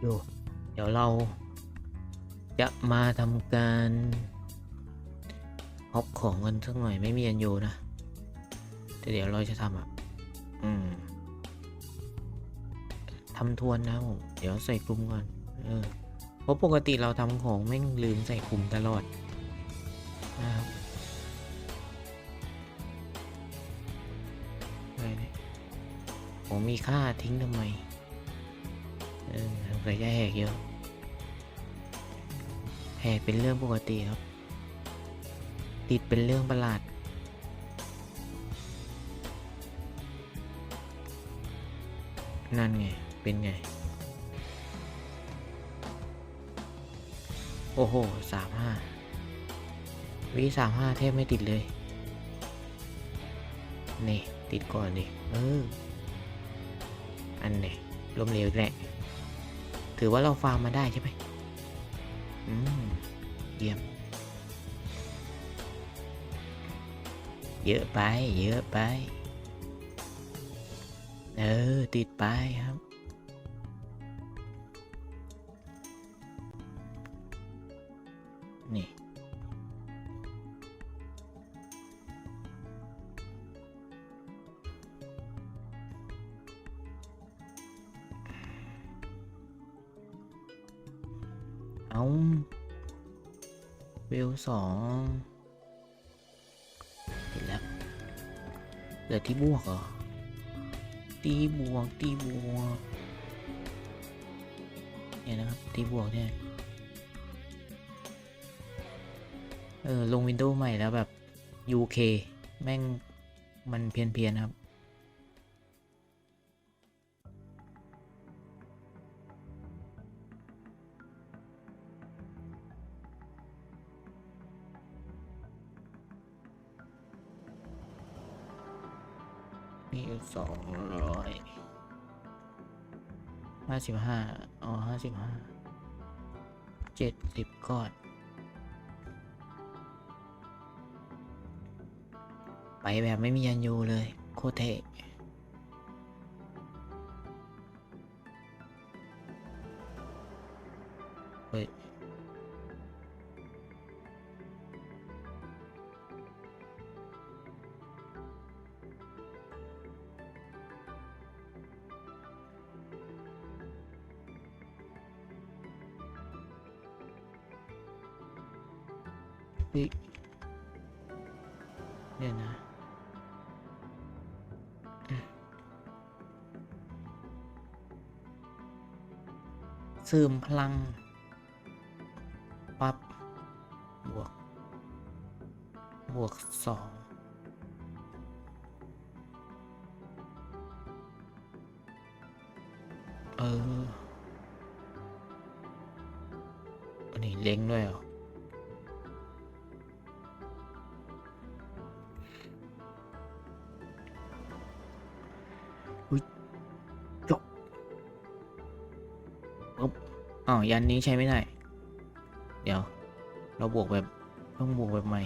อยู่เดี๋ยวเราจะมาทำการฮอปของกันสักหน่อยไม่มีอันอยู่นะแต่เดี๋ยวเราจะทำอะอืมทำทวนนะผมเดี๋ยวใส่กลุ่มก่อนเออเพราะปกติเราทำของแม่ลืมใส่กลุ่มตลอดนะครับอะไรเนี่ยผมมีค่าทิ้งทำไมเออ สงสัยจะแหกเยอะ แหกเป็นเรื่องปกติครับ ติดเป็นเรื่องประหลาด นั่นไง เป็นไง โอ้โหสามห้าวิสามห้าแทบไม่ติดเลย นี่ ติดก่อนดิเออ อันนี้ล้มเหลวแหละ ถือว่าเราฟาร์มมาได้ใช่ไหมอืม เยี่ยม เยอะไป เยอะไป เออ ติดไปครับ เอาเวลสองเห็นแล้วเหลือที่บวกเหรอ ตีบวก ตีบวก เนี่ยนะครับ ตีบวกเนี่ย เออ ลงวินโดว์ใหม่แล้วแบบ UK แม่งมันเพี้ยนๆครับ มีสองร้อยห้าสิบห้าอ๋อห้าสิบห้าเจ็ดสิบก้อนไปแบบไม่มียันยูเลย โคเท่เฮ้ย ฮ้ยเดี๋ยวนะอืมเสริมพลัง ปั๊บบวก บวกสองเออ อันนี้เล้งด้วยเหรอ อ้าวยันนี้ใช้ไม่ได้ เดี๋ยว เราบวกแบบต้องบวกแบบใหม่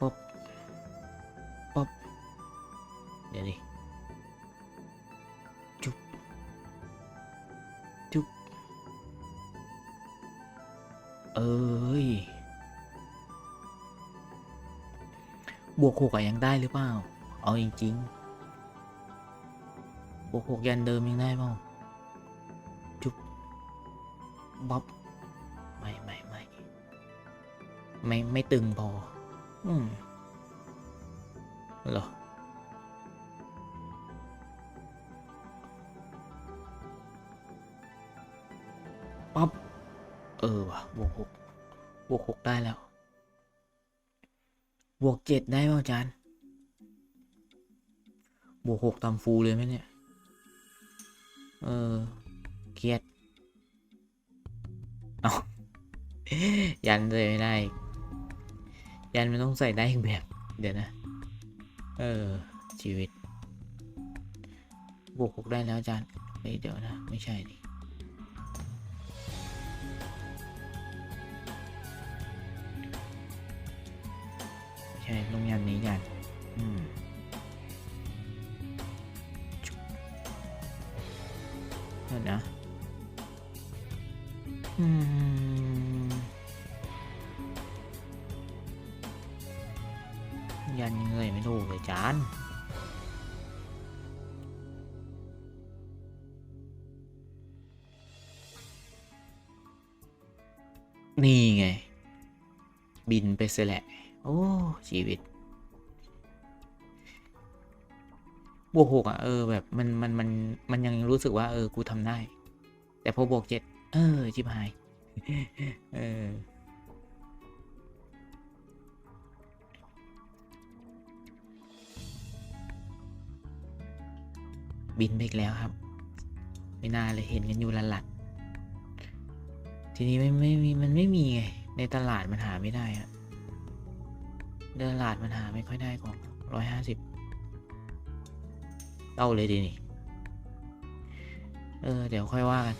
ปุ๊บป๊บเดี๋ยวดิจุ๊บจุ๊บเอ้ย บวกหกอะยังได้หรือเปล่า เอาจริง ๆ บวกหกยันเดิมยังได้เปล่าจุ๊บบ๊อบไม่ไม่ไม่ไม่ไม่ตึงพอ อืมหรอป๊อบเออว่ะบวกหกบวกหกได้แล้ว บวกเจ็ดได้ป่าอาจารย์บวกหกตามฟูลเลยไหมเนี่ย เออเครียดเอายันเลยไม่ได้ ยันมันต้องใส่ได้อีกแบบ เดี๋ยวนะ เออ ชีวิต บวกหกได้แล้วอาจารย์เฮ้ยเดี๋ยวนะ ไม่ใช่ดิใช่ลงยันนี้กันอืม ยวนะอืมยันเงยไม่ถูกเลยจานนี่ไง บินไปเสียแหละ โอ้ ชีวิต บวกหกอะเออแบบมันมันมันมันยังรู้สึกว่าเออกูทำได้ แต่พอบวกเจ็ดเออชิบหายเออบินไปอีกแล้วครับ ไม่น่าเลยเห็นกันอยู่ละหลัดทีนี้ไม่ไม่มีมันไม่มีไงในตลาดมันหาไม่ได้อะตลาดมันหาไม่ค่อยได้ของร้อยห้าสิบ เต้าเลยดีนี่ เออ เดี๋ยวค่อยว่ากัน